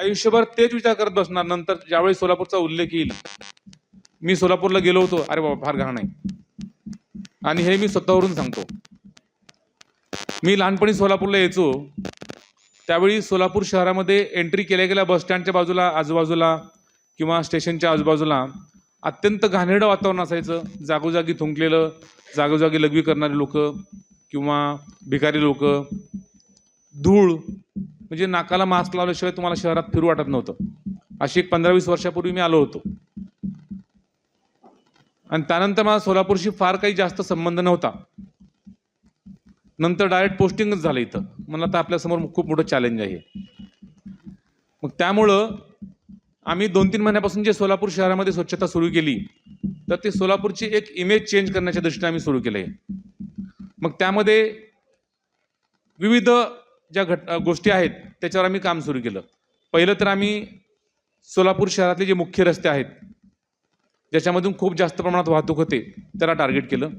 आयुष्यभर तेच विचार करत बसणार. नंतर ज्यावेळी सोलापूरचा उल्लेख येईल मी सोलापूरला गेलो होतो. अरे बाबा फार घाण आहे. आणि हे मी स्वतःवरून सांगतो. मी लहानपणी सोलापूरला यायचो. त्यावेळी सोलापूर शहरामध्ये एंट्री केल्या गेल्या बस स्टँडच्या बाजूला आजूबाजूला किंवा स्टेशनच्या आजूबाजूला अत्यंत घाणेरडं वातावरण असायचं. जागोजागी थुंकलेलं जागोजागी लघवी करणारे लोक किंवा भिकारी लोक धूळ म्हणजे नाकाला मास्क लावल्याशिवाय तुम्हाला शहरात फिरू वाटत नव्हतं. अशी एक पंधरा वीस वर्षापूर्वी मी आलो होतो. आणि त्यानंतर मला सोलापूरशी फार काही जास्त संबंध नव्हता. नंतर डायरेक्ट पोस्टिंगच झालं इथं. मला आता आपल्यासमोर खूप मोठं चॅलेंज आहे. मग त्यामुळं आम्ही दोन तीन महिन्यापासून जे सोलापूर शहरामध्ये स्वच्छता सुरू केली तर ते सोलापूरची एक इमेज चेंज करण्याच्या दृष्टीने आम्ही सुरू केलं आहे मग त्यामध्ये विविध ज्या घट गोष्टी आहेत त्याच्यावर आम्ही काम सुरू केलं. पहिलं तर आम्ही सोलापूर शहरातले जे मुख्य रस्ते आहेत ज्याच्यामधून खूप जास्त प्रमाणात वाहतूक होते त्याला टार्गेट केलं.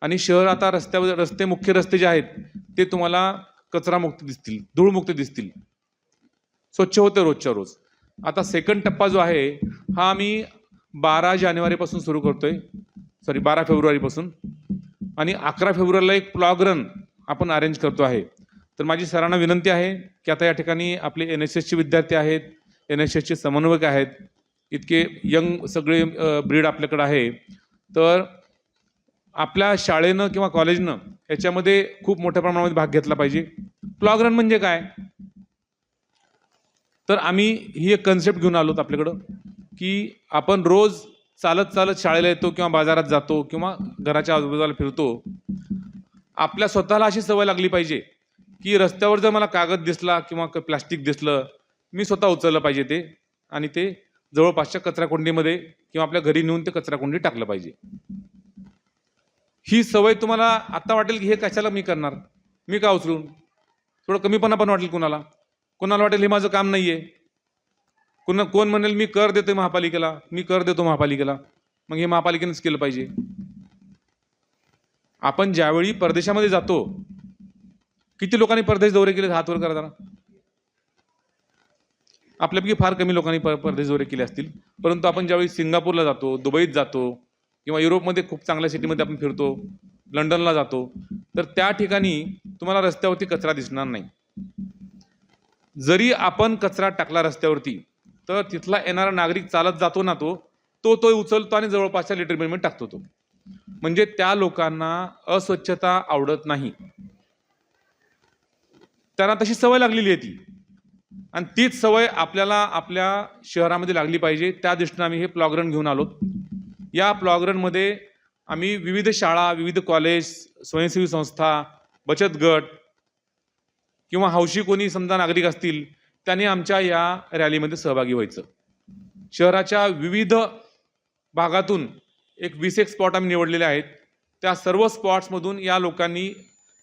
आणि शहर आता रस्त्यावर रस्ते मुख्य रस्ते जे आहेत ते तुम्हाला कचरामुक्त दिसतील धूळमुक्त दिसतील. स्वच्छ होते रोजच्या रोज. आता सेकंड टप्पा जो आहे हा आम्ही बारा जानेवारीपासून सुरू करतोय. सॉरी बारा फेब्रुवारीपासून. आणि अकरा फेब्रुवारीला एक प्लॉग रन आपण अरेंज करतो आहे. तर माझी सरांना विनंती आहे की आता या ठिकाणी आपले एन एस एसचे विद्यार्थी आहेत एन एस एसचे समन्वयक आहेत इतके यंग सगळे ब्रीड आपल्याकडे आहे. तर आपल्या शाळेनं किंवा कॉलेजनं याच्यामध्ये खूप मोठ्या प्रमाणामध्ये भाग घेतला पाहिजे. प्लॉग रन म्हणजे काय? तर आम्ही ही एक कन्सेप्ट घेऊन आलोत आपल्याकडं की आपण रोज चालत चालत शाळेला येतो किंवा बाजारात जातो किंवा घराच्या आजूबाजूला फिरतो. आपल्या स्वतःला अशी सवय लागली पाहिजे की रस्त्यावर जर मला कागद दिसला किंवा प्लास्टिक दिसलं मी स्वतः उचललं पाहिजे ते आणि ते जवळपासच्या कचराकुंडीमध्ये किंवा आपल्या घरी नेऊन ते कचराकुंडी टाकलं पाहिजे. ही सवय तुम्हाला आत्ता वाटेल की हे कशाला मी करणार? मी का उचलून? थोडं कमीपणा पण वाटेल कुणाला? कोणाला वाटेल हे माझं काम नाही आहे कुणा कोण म्हणेल मी कर देतोय महापालिकेला मी कर देतो महापालिकेला. मग हे महापालिकेनेच केलं पाहिजे. आपण ज्यावेळी परदेशामध्ये जातो किती लोकांनी परदेश दौरे केले हात वर करताना? आपल्यापैकी फार कमी लोकांनी पर परदेश दौरे केले असतील. परंतु आपण ज्यावेळी सिंगापूरला जातो दुबईत जातो किंवा युरोपमध्ये खूप चांगल्या सिटीमध्ये आपण फिरतो लंडनला जातो तर त्या ठिकाणी तुम्हाला रस्त्यावरती कचरा दिसणार नाही. जरी आपण कचरा टाकला रस्त्यावरती तर तिथला येणारा नागरिक चालत जातो ना तो तो तो उचलतो आणि जवळपासच्या लिटर बिनमध्ये टाकतो तो. म्हणजे त्या लोकांना अस्वच्छता आवडत नाही. त्यांना तशी सवय लागलेली आहे ती. आणि तीच सवय आपल्याला आपल्या शहरामध्ये लागली पाहिजे. त्या दृष्टीने आम्ही हे प्लॉगरन घेऊन आलो. या प्लॉगरनमध्ये आम्ही विविध शाळा विविध कॉलेज स्वयंसेवी संस्था बचत गट किंवा हौशी कोणी समजा नागरिक असतील त्यांनी आमच्या या रॅलीमध्ये सहभागी व्हायचं. शहराच्या विविध भागातून एक वीस एक स्पॉट आम्ही निवडलेले आहेत. त्या सर्व स्पॉट्समधून या लोकांनी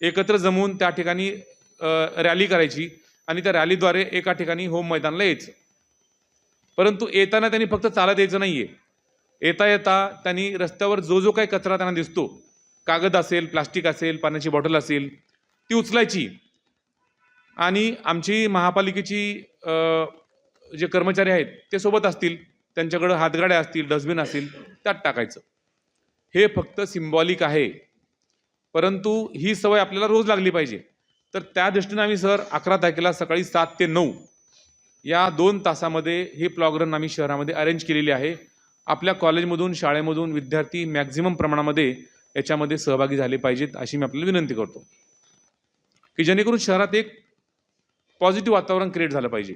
एकत्र जमून त्या ठिकाणी रॅली करायची आणि त्या रॅलीद्वारे एका ठिकाणी होम मैदानाला यायचं. परंतु येताना त्यांनी फक्त चालत यायचं नाही आहे येता येता त्यांनी रस्त्यावर जो जो काही कचरा त्यांना दिसतो कागद असेल प्लास्टिक असेल पाण्याची बॉटल असेल ती उचलायची. आणि आमची महापालिकेची जे कर्मचारी आहेत ते सोबत असतील त्यांच्याकडं हातगाड्या असतील डस्टबिन असतील त्यात टाकायचं. हे फक्त सिम्बॉलिक आहे. परंतु ही सवय आपल्याला रोज लागली पाहिजे. तर त्या दृष्टीने आम्ही सर अकरा तारखेला सकाळी सात ते नऊ या दोन तासामध्ये हे प्लॉग रन आम्ही शहरामध्ये अरेंज केलेली आहे. आपल्या कॉलेजमधून शाळेमधून विद्यार्थी मॅक्झिमम प्रमाणामध्ये याच्यामध्ये सहभागी झाले पाहिजेत अशी मी आपल्याला विनंती करतो. की जेणेकरून शहरात एक पॉझिटिव्ह वातावरण क्रिएट झालं पाहिजे.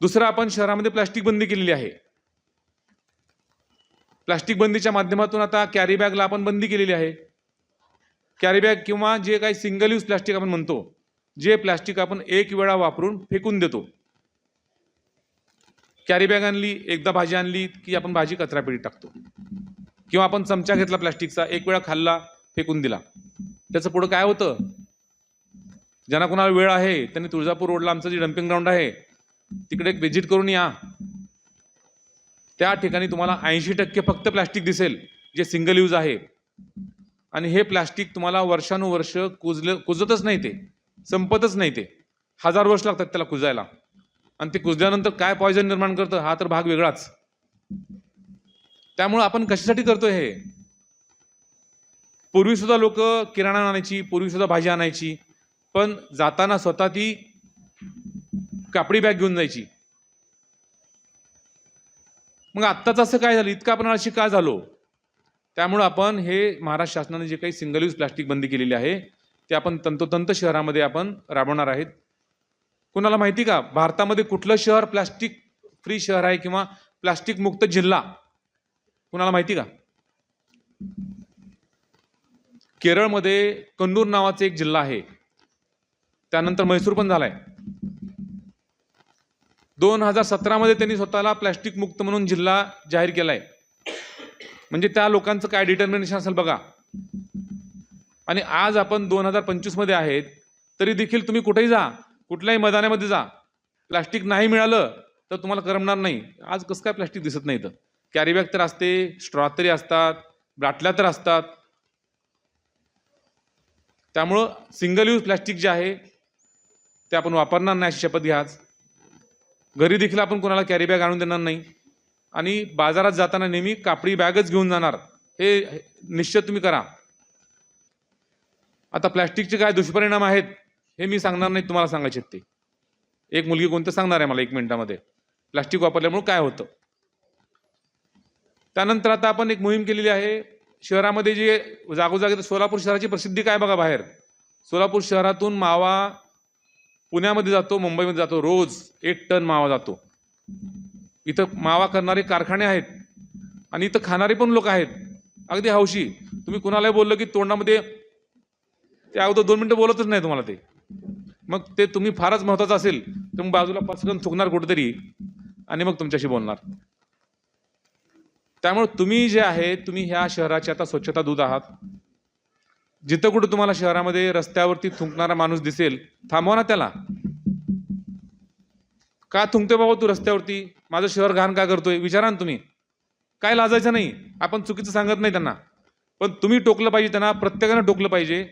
दुसरं आपण शहरामध्ये प्लास्टिक बंदी केलेली आहे. प्लास्टिक बंदीच्या माध्यमातून आता कॅरी बॅगला आपण बंदी केलेली आहे. कॅरीबॅग किंवा जे काही सिंगल यूज प्लास्टिक आपण म्हणतो जे प्लास्टिक आपण एक वेळा वापरून फेकून देतो. कॅरी बॅग आणली एकदा भाजी आणली की आपण भाजी कचरापेटीत टाकतो. किंवा आपण चमचा घेतला प्लास्टिकचा एक वेळा खाल्ला फेकून दिला. त्याचं पुढं काय होतं? ज्यांना कोणाला वेळ आहे त्यांनी तुळजापूर रोडला आमचं जे डम्पिंग ग्राउंड आहे तिकडे एक व्हिजिट करून या. त्या ठिकाणी तुम्हाला ऐंशी टक्के फक्त प्लास्टिक दिसेल जे सिंगल यूज आहे. आणि हे प्लास्टिक तुम्हाला वर्षानुवर्ष कुजलं कुजतच नाही ते. संपतच नाही ते. हजार वर्ष लागतात त्याला कुजायला. आणि ते कुजल्यानंतर काय पॉयझन निर्माण करतं हा तर भाग वेगळाच. त्यामुळं आपण कशासाठी करतोय हे? पूर्वीसुद्धा लोक किराणा आणायची पूर्वी सुद्धा भाजी आणायची पण जाताना स्वतः ती कापडी बॅग घेऊन जायची. मग आत्ताच असं काय झालं? इतकं आपण आळशी का झालो? त्यामुळं आपण हे महाराष्ट्र शासनाने जे काही सिंगल यूज प्लास्टिक बंदी केलेली आहे ते आपण तंतोतंत शहरामध्ये आपण राबवणार आहेत. कुणाला माहिती का? भारतामध्ये कुठलं शहर प्लास्टिक फ्री शहर आहे किंवा प्लास्टिक मुक्त जिल्हा? कुणाला माहिती का? केरळमध्ये कन्नूर नावाचा एक जिल्हा आहे. त्यानंतर म्हैसूर पण झालाय. दोन हजार सतरामध्ये त्यांनी स्वतःला प्लॅस्टिक मुक्त म्हणून जिल्हा जाहीर केलाय. म्हणजे त्या लोकांचं काय डिटर्मिनेशन असेल बघा. आणि आज आपण दोन हजार पंचवीसमध्ये आहेत तरी देखील तुम्ही कुठेही जा कुठल्याही मैदानामध्ये जा. प्लास्टिक नाही मिळालं तर तुम्हाला करमणार नाही. आज कसं काय प्लास्टिक दिसत नाही तर कॅरीबॅग तर असते स्ट्रॉ तरी असतात बाटल्या तर असतात. त्यामुळं सिंगल यूज प्लॅस्टिक जे आहे ते आपण वापरणार नाही अशी शपथ घ्या आज. घरी देखील आपण कोणाला कॅरीबॅग आणून देणार नाही. आणि बाजारात जाताना नेहमी कापडी बॅगच घेऊन जाणार. हे निश्चित तुम्ही करा. आता प्लॅस्टिकचे काय दुष्परिणाम आहेत हे मी सांगणार नाही तुम्हाला सांगायचे ते. एक मुलगी कोणतं सांगणार आहे मला एक मिनिटामध्ये. प्लास्टिक वापरल्यामुळे काय होतं? त्यानंतर आता आपण एक मोहीम केलेली आहे शहरामध्ये जे जागोजागी सोलापूर शहराची प्रसिद्धी काय बघा बाहेर. सोलापूर शहरातून मावा पुण्यामध्ये जातो मुंबईमध्ये जातो रोज एक टन मावा जातो. इथं मावा करणारे कारखाने आहेत आणि इथं खाणारे पण लोक आहेत. अगदी हौशी. तुम्ही कुणालाही बोललं की तोंडामध्ये ते अगोदर दोन मिनटं बोलतच नाही तुम्हाला ते. मग ते तुम्ही फारच महत्त्वाचं असेल तर मग बाजूला पचकन थुकणार कुठेतरी आणि मग तुमच्याशी बोलणार. त्यामुळे तुम्ही जे आहे तुम्ही ह्या शहराची आता स्वच्छता दूध आहात. जिथं कुठं तुम्हाला शहरामध्ये रस्त्यावरती थुंकणारा माणूस दिसेल थांबवा ना त्याला. का थुंकते बाबा तू रस्त्यावरती? माझं शहर घाण का करतोय? विचारा ना तुम्ही. काय लाजायचं नाही. आपण चुकीचं सांगत नाही त्यांना. पण तुम्ही टोकलं पाहिजे त्यांना प्रत्येकानं टोकलं पाहिजे.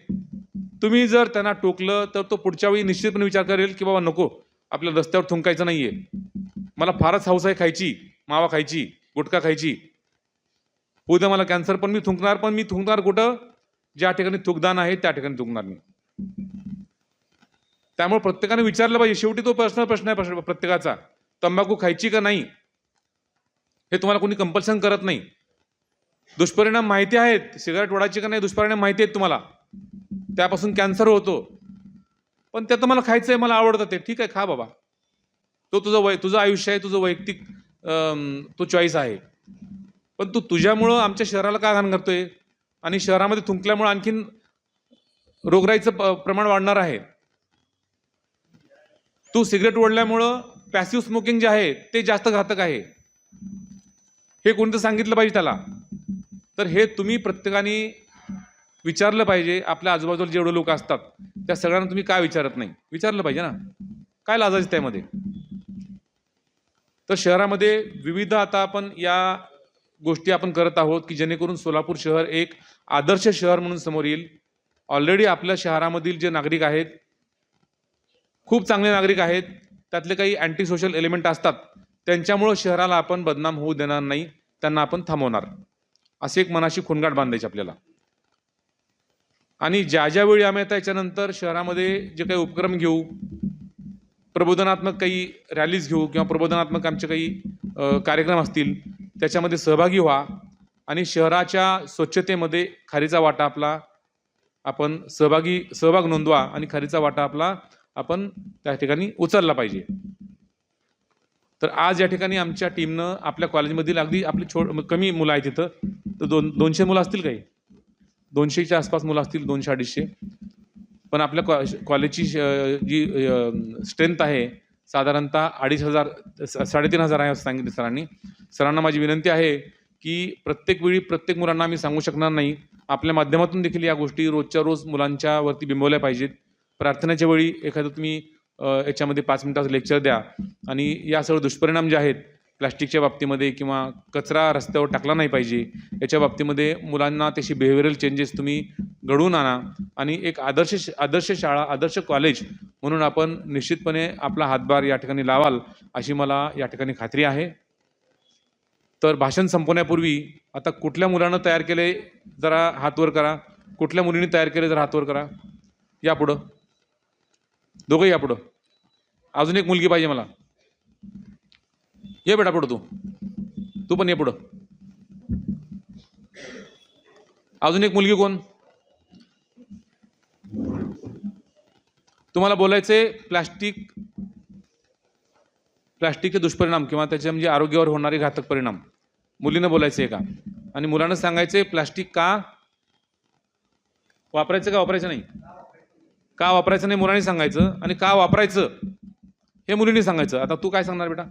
तुम्ही जर त्यांना टोकलं तर तो पुढच्या वेळी निश्चितपणे विचार करेल की बाबा नको आपल्या रस्त्यावर थुंकायचं आहे मला फारच हौस आहे खायची मावा खायची गुटखा खायची. उद्या मला कॅन्सर पण मी थुंकणार पण मी थुंकणार कुठं? ज्या ठिकाणी थुकदान आहे त्या ठिकाणी थुंकणार मी. त्यामुळे प्रत्येकाने विचारलं पाहिजे. शेवटी तो पर्सनल प्रश्न आहे प्रश्न- प्रत्येकाचा. तंबाखू खायची का नाही? हे तुम्हाला कोणी कंपल्सन करत नाही. दुष्परिणाम माहिती आहेत. सिगारेट ओढायची का नाही? दुष्परिणाम माहिती आहेत तुम्हाला. त्यापासून कॅन्सर होतो. पण ते तर मला खायचं आहे मला आवडतं ते. ठीक आहे खा बाबा. तो तुझं वै तुझं आयुष्य आहे तुझं वैयक्तिक तो चॉईस आहे. पण तू तुझ्यामुळं आमच्या शहराला का घाण करतोय? आणि शहरामध्ये थुंकल्यामुळं आणखीन रोगराईचं प- प्रमाण वाढणार आहे. तू सिगरेट ओढल्यामुळं पॅसिव्ह स्मोकिंग जे आहे ते जास्त घातक आहे. हे कोणतं सांगितलं पाहिजे त्याला? तर हे तुम्ही प्रत्येकाने विचारलं पाहिजे. आपल्या आजूबाजूला जेवढे लोक असतात त्या सगळ्यांना तुम्ही काय विचारत नाही? विचारलं पाहिजे ना. काय लाजायचं त्यामध्ये? तर शहरामध्ये विविध आता आपण या गोष्टी आपण करत आहोत की जेणेकरून सोलापूर शहर एक आदर्श शहर म्हणून समोर येईल. ऑलरेडी आपल्या शहरामधील जे नागरिक आहेत खूप चांगले नागरिक आहेत. त्यातले काही अँटी सोशल एलिमेंट असतात त्यांच्यामुळं शहराला आपण बदनाम होऊ देणार नाही त्यांना आपण थांबवणार. असे एक मनाशी खुणगाट बांधायची आपल्याला. आणि ज्या ज्या वेळी आम्ही आता याच्यानंतर शहरामध्ये जे काही उपक्रम घेऊ प्रबोधनात्मक काही रॅलीज घेऊ किंवा प्रबोधनात्मक आमचे काही कार्यक्रम असतील त्याच्यामध्ये सहभागी व्हा आणि शहराच्या स्वच्छतेमध्ये खारीचा वाटा आपला आपण सहभागी सहभाग नोंदवा आणि खारीचा वाटा आपला आपण त्या ठिकाणी उचलला पाहिजे. तर आज या ठिकाणी आमच्या टीमनं आपल्या कॉलेजमधील अगदी आपली छो कमी मुलं आहेत तिथं. तर दोन दोनशे मुलं असतील काही? दोनशेच्या आसपास मुलं असतील दोनशे अडीचशे. पण आपल्या कॉ कॉलेजची श- जी स्ट्रेंथ आहे साधारणतः अडीच हजार साडेतीन हजार आहे असं सांगितलं सरांनी. सरांना माझी विनंती आहे की प्रत्येक वेळी प्रत्येक मुलांना आम्ही सांगू शकणार नाही. आपल्या माध्यमातून देखील या गोष्टी रोजच्या रोज मुलांच्यावरती बिंबवल्या पाहिजेत. प्रार्थनेच्या वेळी एखादं तुम्ही याच्यामध्ये पाच मिनिटाचं लेक्चर द्या. आणि या सर्व दुष्परिणाम जे आहेत प्लास्टिकच्या बाबतीमध्ये किंवा कचरा रस्त्यावर टाकला नाही पाहिजे याच्या बाबतीमध्ये मुलांना त्याची बिहेवियरल चेंजेस तुम्ही घडवून आणा. आणि एक आदर्श श- आदर्श शाळा आदर्श कॉलेज म्हणून आपण निश्चितपणे आपला हातभार या ठिकाणी लावाल अशी मला या ठिकाणी खात्री आहे. तर भाषण संपवण्यापूर्वी आता कुठल्या मुलानं तयार केले जरा हातवर करा. कुठल्या मुलीने तयार केले जरा हातवर करा. या दोघंही या पुढं. अजून एक मुलगी पाहिजे मला. ये बेटा पुढं तू. तू पण ये पुढं. अजून एक मुलगी कोण? तुम्हाला बोलायचे प्लास्टिक प्लास्टिकचे दुष्परिणाम किंवा त्याचे म्हणजे आरोग्यावर होणारे घातक परिणाम. मुलीनं बोलायचे का? आणि मुलानं सांगायचे प्लास्टिक का वापरायचं का वापरायचं नाही? का वापरायचं नाही मुलाने सांगायचं आणि का वापरायचं हे मुलींनी सांगायचं. आता तू काय सांगणार बेटा?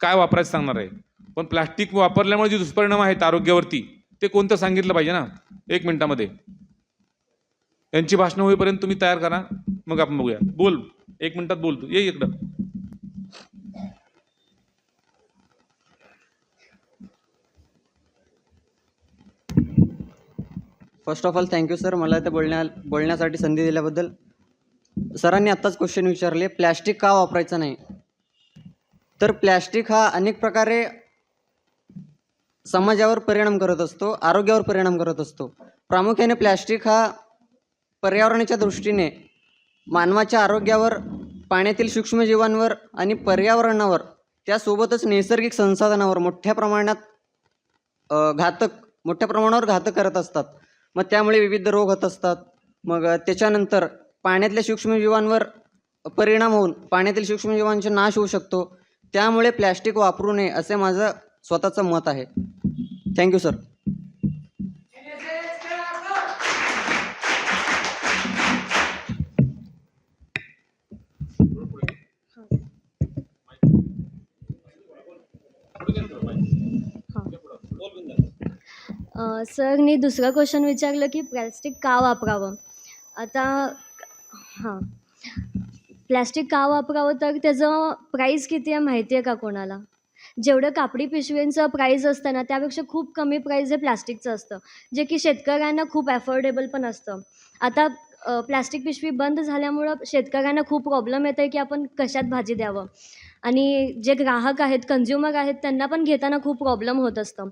काय वापरायचं सांगणार आहे? पण प्लास्टिक वापरल्यामुळे जे दुष्परिणाम आहेत आरोग्यावरती ते कोणतं सांगितलं पाहिजे ना? एक मिनिटामध्ये. यांची भाषणं होईपर्यंत तुम्ही तयार करा. मग आपण बघूया. बोल. एक मिनिटात बोल तू ये इकडं. First of all thank you sir मला ते बोलण्या बोलण्यासाठी संधी दिल्याबद्दल. सरांनी आत्ताच क्वेश्चन विचारले प्लॅस्टिक का वापरायचं नाही? तर प्लॅस्टिक हा अनेक प्रकारे समाजावर परिणाम करत असतो आरोग्यावर परिणाम करत असतो. प्रामुख्याने प्लॅस्टिक हा पर्यावरणाच्या दृष्टीने मानवाच्या आरोग्यावर पाण्यातील सूक्ष्मजीवांवर आणि पर्यावरणावर त्यासोबतच नैसर्गिक संसाधनावर मोठ्या प्रमाणात घातक मोठ्या प्रमाणावर घातक करत असतात. मग त्यामुळे विविध रोग होत असतात. मग त्याच्यानंतर पाण्यातल्या सूक्ष्मजीवांवर परिणाम होऊन पाण्यातील सूक्ष्मजीवांचा नाश होऊ शकतो. त्यामुळे प्लॅस्टिक वापरू नये असे माझं स्वतःचं मत आहे. Thank you sir. सरनी दुसरं क्वेश्चन विचारलं की प्लॅस्टिक का वापरावं? आता हां. प्लॅस्टिक का वापरावं? तर त्याचं प्राईस किती आहे माहिती आहे का कोणाला? जेवढं कापडी पिशवींचं प्राईज असतं ना त्यापेक्षा खूप कमी प्राईज हे प्लॅस्टिकचं असतं. जे की शेतकऱ्यांना खूप ॲफोर्डेबल पण असतं. आता प्लॅस्टिक पिशवी बंद झाल्यामुळं शेतकऱ्यांना खूप प्रॉब्लेम येतं आहे की आपण कशात भाजी द्यावं? आणि जे ग्राहक आहेत कन्झ्युमर आहेत त्यांना पण घेताना खूप प्रॉब्लेम होत असतं.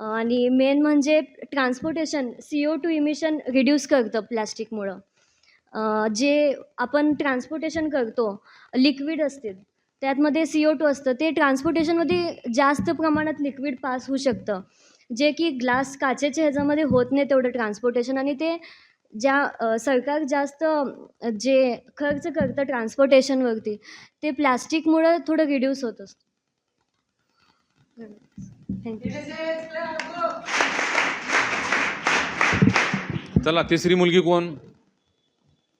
आणि मेन म्हणजे transportation C O two emission reduce करतं प्लॅस्टिकमुळं जे आपण ट्रान्सपोर्टेशन करतो लिक्विड असते त्यातमध्ये सी ओ टू असतं ते ट्रान्सपोर्टेशनमध्ये जास्त प्रमाणात लिक्विड पास होऊ शकतं. जे की ग्लास काचेच्या ह्याच्यामध्ये होत नाही तेवढं ट्रान्सपोर्टेशन आणि ते ज्या सरकार जास्त जे खर्च करतं ट्रान्सपोर्टेशनवरती ते प्लॅस्टिकमुळं थोडं रिड्यूस होत असतं. चला तिसरी मुलगी कोण?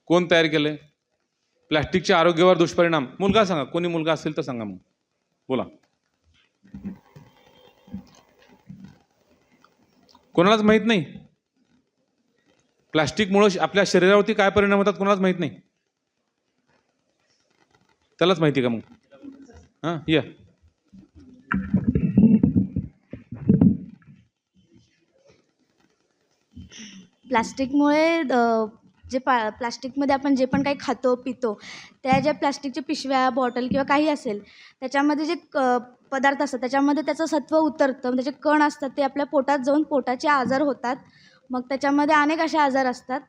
कोण तयार केले प्लॅस्टिकच्या आरोग्यावर दुष्परिणाम. मुलगा सांगा कोणी मुलगा असेल तर सांगा मग. बोला. कोणालाच माहीत नाही? प्लॅस्टिकमुळं आपल्या शरीरावरती काय परिणाम होतात कोणालाच माहीत नाही. त्यालाच माहिती का मग? हां या. प्लास्टिकमुळे जे पा प्लास्टिकमध्ये आपण जे पण काही खातो पितो त्या ज्या प्लास्टिकच्या पिशव्या बॉटल किंवा काही असेल त्याच्यामध्ये जे क पदार्थ असतात त्याच्यामध्ये त्याचं सत्व उतरतं. म्हणजे त्याचे कण असतात ते आपल्या पोटात जाऊन पोटाचे आजार होतात. मग त्याच्यामध्ये अनेक असे आजार असतात.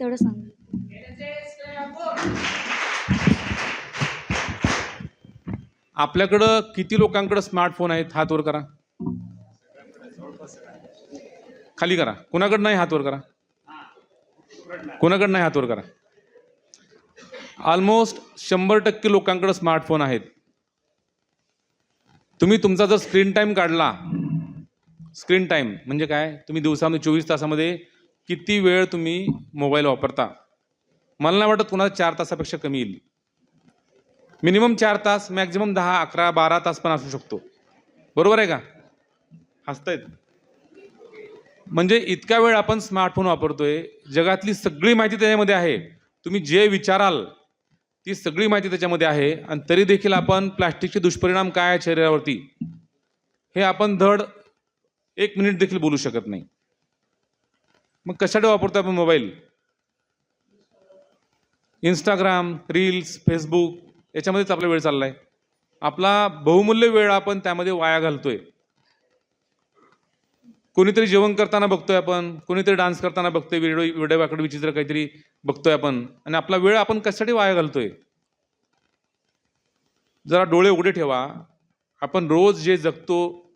तेवढं सांग. आपल्याकडं किती लोकांकडं स्मार्टफोन आहेत? हात वर करा. खाली करा. कुणाकडं नाही हातवर करा. कुणाकडं नाही हातवर करा. ऑलमोस्ट शंभर टक्के लोकांकडं स्मार्टफोन आहेत. तुम्ही तुमचा जर स्क्रीन टाईम काढला स्क्रीन टाईम म्हणजे काय? तुम्ही दिवसामध्ये चोवीस तासामध्ये किती वेळ तुम्ही मोबाईल वापरता? मला नाही वाटत कुणाला चार तासापेक्षा कमी येईल. मिनिमम चार तास मॅक्झिमम दहा अकरा बारा तास पण असू शकतो. बरोबर आहे का? हसतायत. म्हणजे इतका वेळ आपण स्मार्टफोन वापरतोय जगातली सगळी माहिती त्याच्यामध्ये आहे. तुम्ही जे विचाराल ती सगळी माहिती त्याच्यामध्ये आहे. आणि तरी देखील आपण प्लास्टिकचे दुष्परिणाम काय आहे शरीरावरती हे आपण धड एक मिनिट देखील बोलू शकत नाही. मग कशासाठी वापरतो आपण मोबाईल इंस्टाग्राम रील्स फेसबुक याच्यामध्येच आपला वेळ चालला आहे आपला बहुमूल्य वेळ आपण त्यामध्ये वाया घालतोय. कोणीतरी जेवण करताना बघतोय आपण कोणीतरी डान्स करताना बघतोय व्हिडिओ व्हिडिओ विचित्र काहीतरी बघतोय आपण. आणि आपला वेळ आपण कशासाठी वाया घालतोय? जरा डोळे उघडे ठेवा. आपण रोज जे जगतो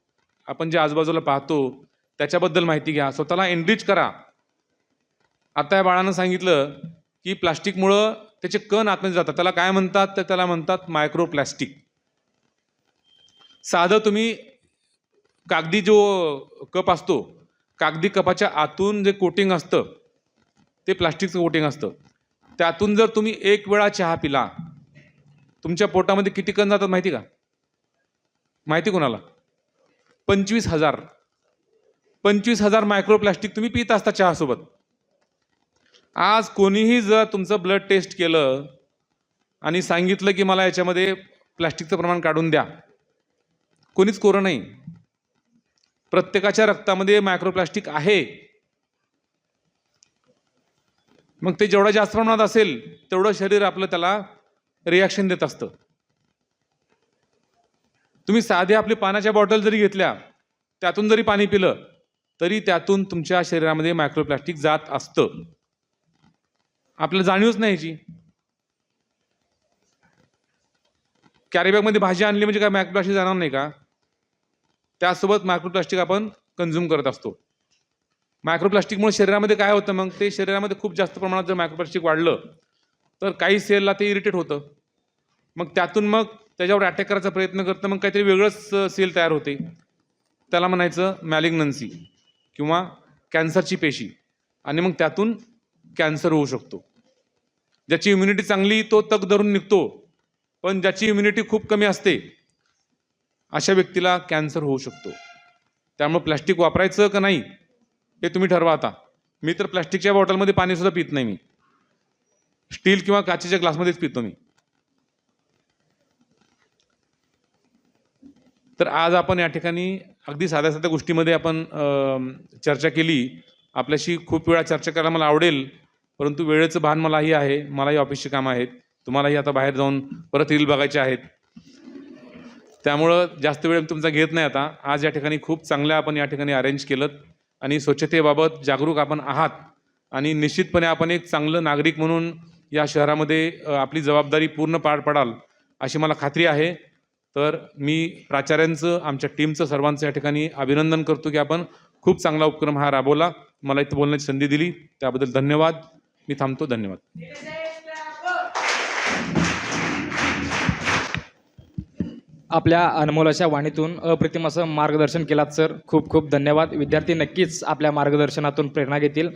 आपण जे आजूबाजूला पाहतो त्याच्याबद्दल माहिती घ्या. स्वतःला एनरिच करा. आता या बाळानं सांगितलं की प्लास्टिकमुळं त्याचे कण आतमध्ये जातात. त्याला काय म्हणतात? तर त्याला म्हणतात मायक्रो प्लास्टिक साधं तुम्ही कागदी जो कप असतो कागदी कपाच्या आतून जे कोटिंग असतं ते प्लास्टिकचं कोटिंग असतं. त्यातून जर तुम्ही एक वेळा चहा पिला तुमच्या पोटामध्ये किती कण जातात माहिती का? माहिती कोणाला? पंचवीस हजार. पंचवीस हजार मायक्रो प्लास्टिक तुम्ही पित असता चहासोबत. आज कोणीही जर तुमचं ब्लड टेस्ट केलं आणि सांगितलं की मला याच्यामध्ये प्लास्टिकचं प्रमाण काढून द्या कोणीच कोरं नाही. प्रत्येकाच्या रक्तामध्ये मायक्रोप्लास्टिक आहे. मग ते जेवढं जास्त प्रमाणात असेल तेवढं शरीर आपलं त्याला रिॲक्शन देत असतं. तुम्ही साधे आपली पाण्याच्या बॉटल जरी घेतल्या त्यातून जरी पाणी पिलं तरी त्यातून तुमच्या शरीरामध्ये मायक्रोप्लास्टिक जात असतं. आपल्याला जाणीवच नाही याची. कॅरीबॅगमध्ये भाजी आणली म्हणजे काय मायक्रोप्लास्टिक जाणार नाही का? त्यासोबत मायक्रोप्लास्टिक आपण कन्झ्युम करत असतो. मायक्रोप्लास्टिकमुळे शरीरामध्ये काय होतं मग? ते शरीरामध्ये खूप जास्त प्रमाणात जर मायक्रोप्लास्टिक वाढलं तर काही सेलला ते इरिटेट होतं. मग त्यातून मग त्याच्यावर अटॅक करायचा प्रयत्न करतं मग काहीतरी वेगळंच सेल तयार होते. त्याला म्हणायचं मॅलिग्नन्सी किंवा कॅन्सरची पेशी. आणि मग त्यातून कॅन्सर होऊ शकतो. ज्याची इम्युनिटी चांगली तो तग धरून निघतो. पण ज्याची इम्युनिटी खूप कमी असते अशा व्यक्तीला कॅन्सर होऊ शकतो. त्यामुळे प्लॅस्टिक वापरायचं का नाही हे तुम्ही ठरवा आता. मी तर प्लॅस्टिकच्या बॉटलमध्ये पाणीसुद्धा पित नाही मी. स्टील किंवा काचेच्या ग्लासमध्येच पितो मी. तर आज आपण या ठिकाणी अगदी साध्या साध्या गोष्टीमध्ये आपण चर्चा केली. आपल्याशी खूप वेळा चर्चा करायला मला आवडेल परंतु वेळेचं भान मलाही आहे. मलाही ऑफिसचे कामं आहेत. तुम्हालाही आता बाहेर जाऊन परत रील बघायचे आहेत. त्यामुळं जास्त वेळ तुमचा घेत नाही आता. आज या ठिकाणी खूप चांगल्या आपण या ठिकाणी अरेंज केलं आणि स्वच्छतेबाबत जागरूक आपण आहात. आणि निश्चितपणे आपण एक चांगलं नागरिक म्हणून या शहरामध्ये आपली जबाबदारी पूर्ण पार पडाल अशी मला खात्री आहे. तर मी प्राचार्यांचं आमच्या टीमचं सर्वांचं या ठिकाणी अभिनंदन करतो की आपण खूप चांगला उपक्रम हा राबवला. मला इथं बोलण्याची संधी दिली. त्याबद्दल धन्यवाद. मी थांबतो. धन्यवाद. आपल्या अनमोल अशा वाणीतून अप्रतिम असं मार्गदर्शन केलात सर. खूप खूप धन्यवाद. विद्यार्थी नक्कीच आपल्या मार्गदर्शनातून प्रेरणा घेतील.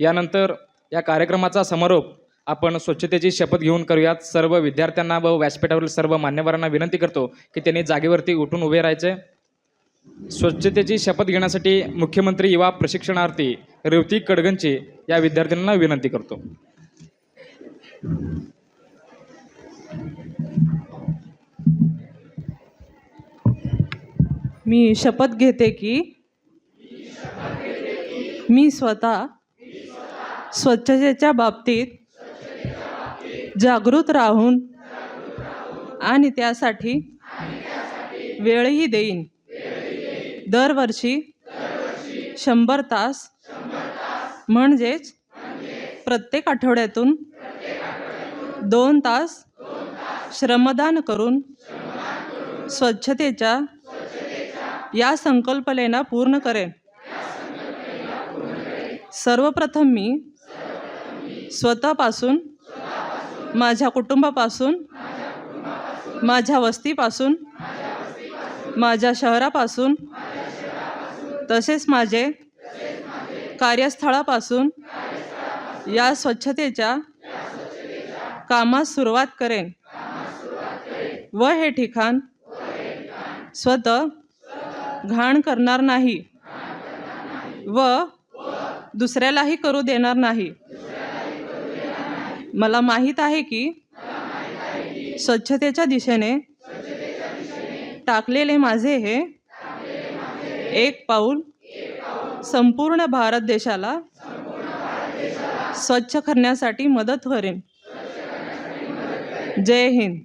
यानंतर या कार्यक्रमाचा समारोप आपण स्वच्छतेची शपथ घेऊन करूयात. सर्व विद्यार्थ्यांना व व्यासपीठावरील सर्व मान्यवरांना विनंती करतो की त्यांनी जागेवरती उठून उभे राहायचे. स्वच्छतेची शपथ घेण्यासाठी मुख्यमंत्री युवा प्रशिक्षणार्थी रेवती कडगंचे या विद्यार्थ्यांना विनंती करतो. मी शपथ घेते की मी स्वतः स्वच्छतेच्या बाबतीत जागृत राहून आणि त्यासाठी वेळही देईन. दरवर्षी शंभर तास म्हणजेच प्रत्येक आठवड्यातून दोन तास श्रमदान करून स्वच्छतेच्या या संकल्पनेला पूर्ण करेन. सर्वप्रथम मी स्वतःपासून माझ्या कुटुंबापासून माझ्या वस्तीपासून माझ्या शहरापासून तसेच माझे कार्यस्थळापासून या स्वच्छतेच्या कामास सुरुवात करेन. व हे ठिकाण स्वतः घाण करणार नाही. व दुसऱ्यालाही करू देणार नाही. मला माहीत आहे की स्वच्छतेच्या दिशेने टाकलेले माझे हे एक पाऊल संपूर्ण भारत देशाला स्वच्छ करण्यासाठी मदत करेन. जय हिंद.